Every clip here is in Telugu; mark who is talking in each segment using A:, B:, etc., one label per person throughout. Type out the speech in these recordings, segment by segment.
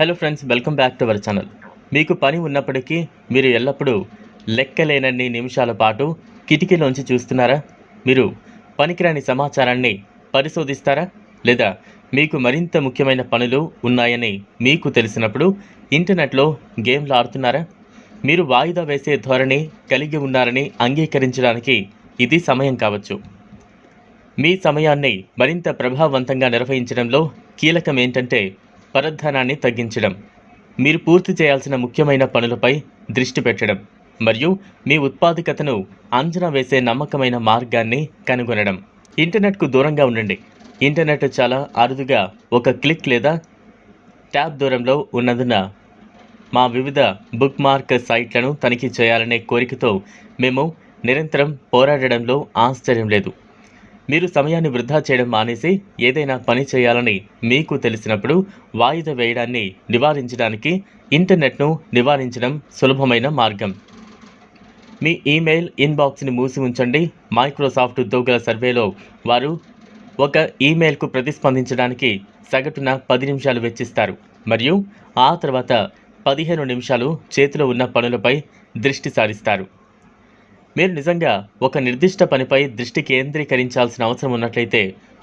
A: Hello friends welcome back to our channel. మీకు పని ఉన్నప్పటికీ మీరు ఎల్లప్పుడూ లెక్కలేనన్ని నిమిషాల పాటు కిటికీలోంచి చూస్తున్నారా? మీరు పనికిరాని సమాచారాన్ని పరిశోధిస్తారా? లేదా మీకు మరింత ముఖ్యమైన పనులు ఉన్నాయని మీకు తెలిసినప్పుడు ఇంటర్నెట్లో గేమ్లు ఆడుతున్నారా? మీరు వాయిదా వేసే ధోరణి కలిగి ఉన్నారని అంగీకరించడానికి ఇది సమయం కావచ్చు. మీ సమయాన్ని మరింత ప్రభావవంతంగా నిర్వహించడంలో కీలకం ఏంటంటే పరధ్యానాన్ని తగ్గించడం మీరు పూర్తి చేయాల్సిన ముఖ్యమైన పనులపై దృష్టి పెట్టడం మరియు మీ ఉత్పాదకతను అంచనా వేసే నమ్మకమైన మార్గాన్ని కనుగొనడం. ఇంటర్నెట్కు దూరంగా ఉండండి. ఇంటర్నెట్ చాలా అరుదుగా ఒక క్లిక్ లేదా ట్యాబ్ దూరంలో ఉన్నందున మా వివిధ బుక్ మార్క్ సైట్లను తనిఖీ చేయాలనే కోరికతో మేము నిరంతరం పోరాడడంలో ఆశ్చర్యం లేదు. మీరు సమయాన్ని వృధా చేయడం మానేసి ఏదైనా పని చేయాలని మీకు తెలిసినప్పుడు వాయిదా వేయడాన్ని నివారించడానికి ఇంటర్నెట్ను నివారించడం సులభమైన మార్గం. మీ ఈమెయిల్ ఇన్బాక్స్ని మూసి ఉంచండి. మైక్రోసాఫ్ట్ ఉద్యోగుల సర్వేలో వారు ఒక ఈమెయిల్కు ప్రతిస్పందించడానికి సగటున పది నిమిషాలు వెచ్చిస్తారు. మరియు ఆ తర్వాత పదిహేను నిమిషాలు చేతిలో ఉన్న పనులపై దృష్టి సారిస్తారు. మీరు నిజంగా ఒక నిర్దిష్ట పనిపై దృష్టి కేంద్రీకరించాల్సిన అవసరం ఉన్నట్లయితే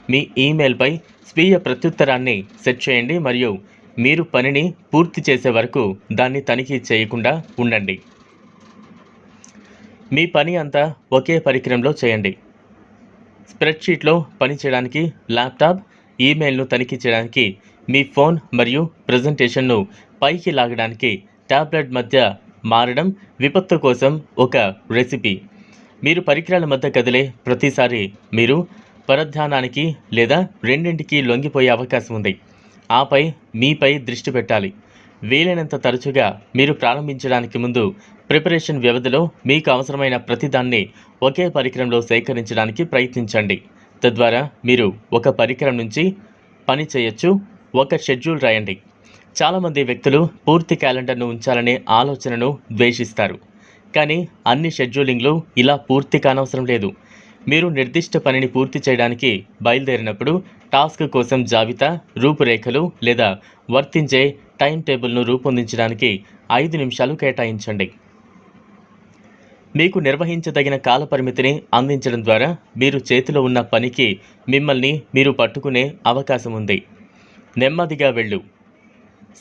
A: మీ ఈమెయిల్పై స్వీయ ప్రత్యుత్తరాన్ని సెట్ చేయండి మరియు మీరు పనిని పూర్తి చేసే వరకు దాన్ని తనిఖీ చేయకుండా ఉండండి. మీ పని అంతా ఒకే పరికరంలో చేయండి. స్ప్రెడ్షీట్లో పని చేయడానికి ల్యాప్టాప్ ఈమెయిల్ను తనిఖీ చేయడానికి మీ ఫోన్ మరియు ప్రజెంటేషన్ను పైకి లాగడానికి టాబ్లెట్ మధ్య మారడం విపత్తు కోసం ఒక రెసిపీ. మీరు పరికరాల మధ్య కదిలే ప్రతిసారి మీరు పరధ్యానానికి లేదా రెండింటికి లొంగిపోయే అవకాశం ఉంది. ఆపై మీపై దృష్టి పెట్టాలి. వీలైనంత తరచుగా మీరు ప్రారంభించడానికి ముందు ప్రిపరేషన్ వ్యవధిలో మీకు అవసరమైన ప్రతిదాన్ని ఒకే పరికరంలో సేకరించడానికి ప్రయత్నించండి. తద్వారా మీరు ఒక పరికరం నుంచి పని చేయొచ్చు ఒక షెడ్యూల్ రాయండి. చాలామంది వ్యక్తులు పూర్తి క్యాలెండర్ను ఉంచాలనే ఆలోచనను ద్వేషిస్తారు. కానీ అన్ని షెడ్యూలింగ్లు ఇలా పూర్తి కానవసరం లేదు. మీరు నిర్దిష్ట పనిని పూర్తి చేయడానికి బయలుదేరినప్పుడు టాస్క్ కోసం జాబితా రూపురేఖలు లేదా వర్తించే టైం టేబుల్ను రూపొందించడానికి ఐదు నిమిషాలు కేటాయించండి. మీకు నిర్వహించదగిన కాలపరిమితిని అందించడం ద్వారా మీరు చేతిలో ఉన్న పనికి మిమ్మల్ని మీరు పట్టుకునే అవకాశం ఉంది. నెమ్మదిగా వెళ్ళు.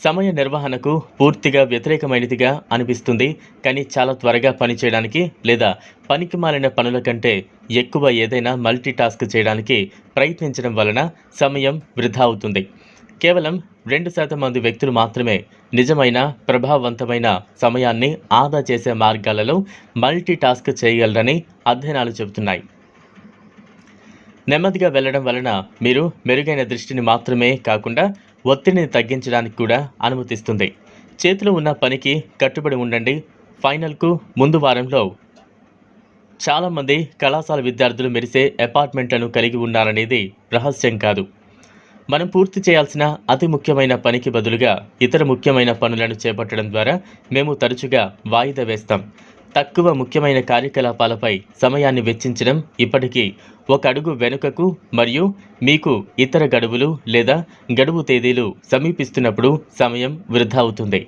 A: సమయ నిర్వహణకు పూర్తిగా వ్యతిరేకమైనదిగా అనిపిస్తుంది కానీ చాలా త్వరగా పనిచేయడానికి లేదా పనికి మాలిన పనుల కంటే ఎక్కువ ఏదైనా మల్టీ టాస్క్ చేయడానికి ప్రయత్నించడం వలన సమయం వృధా అవుతుంది. కేవలం రెండు శాతం మంది వ్యక్తులు మాత్రమే నిజమైన ప్రభావవంతమైన సమయాన్ని ఆదా చేసే మార్గాలలో మల్టీ టాస్క్ చేయగలరని అధ్యయనాలు చెబుతున్నాయి. నెమ్మదిగా వెళ్ళడం వలన మీరు మెరుగైన దృష్టిని మాత్రమే కాకుండా ఒత్తిడిని తగ్గించడానికి కూడా అనుమతిస్తుంది. చేతిలో ఉన్న పనికి కట్టుబడి ఉండండి. ఫైనల్కు ముందు వారంలో చాలామంది కళాశాల విద్యార్థులు మెరిసే అపార్ట్మెంట్లను కలిగి ఉన్నారనేది రహస్యం కాదు. మనం పూర్తి చేయాల్సిన అతి ముఖ్యమైన పనికి బదులుగా ఇతర ముఖ్యమైన పనులను చేపట్టడం ద్వారా మేము తరచుగా వాయిదా వేస్తాం. తక్కువ ముఖ్యమైన కార్యకలాపాలపై సమయాన్ని వెచ్చించడం ఇప్పటికీ ఒక అడుగు వెనుకకు మరియు మీకు ఇతర గడువులు లేదా గడువు తేదీలు సమీపిస్తున్నప్పుడు సమయం వృధా అవుతుంది.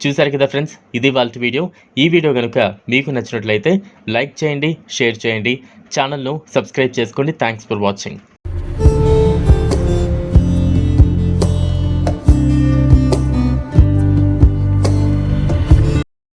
A: చూసారు కదా ఫ్రెండ్స్? ఇది వాళ్ళ వీడియో. ఈ వీడియో కనుక మీకు నచ్చినట్లయితే లైక్ చేయండి షేర్ చేయండి. ఛానల్ను సబ్స్క్రైబ్ చేసుకోండి. Thanks for watching